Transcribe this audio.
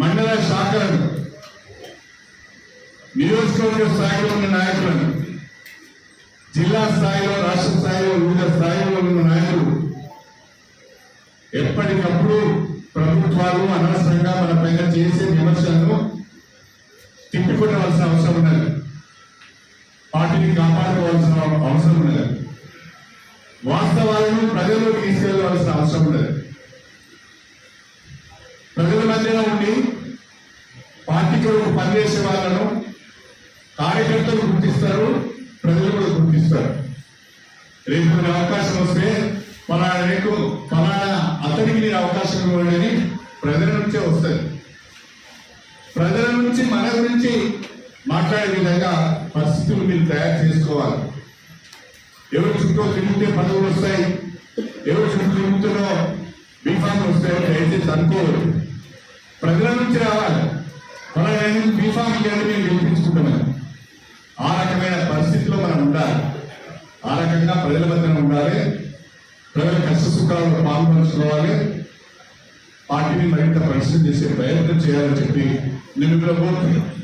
మండల శాఖలను నియోజకవర్గ స్థాయిలో ఉన్న నాయకులను జిల్లా స్థాయిలో రాష్ట్ర స్థాయిలో వివిధ స్థాయిలో ఉన్న నాయకులు ఎప్పటికప్పుడు ప్రభుత్వాలు అనవసరంగా మన పైన చేసే విమర్శలను తిప్పికొట్టవలసిన అవసరం ఉన్నది. పార్టీని కాపాడుకోవాల్సిన అవసరం ఉన్నది. వాస్తవాలను ప్రజల్లోకి తీసుకెళ్ళవలసిన అవసరం ఉన్నది. మధ్యలో ఉండి పార్టీ కొరకు పనిచేసే వాళ్ళను కార్యకర్తలు గుర్తిస్తారు ప్రజలు కూడా గుర్తిస్తారు. రేపు కొన్ని అవకాశం వస్తే పలానా రేపు పలానా అతనికి నేను అవకాశం ఇవ్వాలని ప్రజల నుంచే వస్తుంది. ప్రజల నుంచి మన గురించి మాట్లాడే విధంగా పరిస్థితులు మీరు తయారు చేసుకోవాలి. ఎవరి చుట్టూ తిరిగితే పదవులు వస్తాయి ఎవరి చుట్టూ తిరుగుతున్నో బీఫామ్ వస్తాయో దయచేసి అనుకోవద్దు. ప్రజల నుంచి రావాలి. ఫలానా బీఫామ్ ఇవ్వండి మేము గెలిపించుకుంటామని ఆ రకమైన పరిస్థితిలో మనం ఉండాలి. ఆ రకంగా ప్రజల మధ్యన ఉండాలి. ప్రజల కష్ట సుఖాలను పాల్పంచుకోవాలి పార్టీని మరింత పరిస్థితి చేసే ప్రయత్నం చేయాలని చెప్పి నేను కూడా కోరుతున్నాను.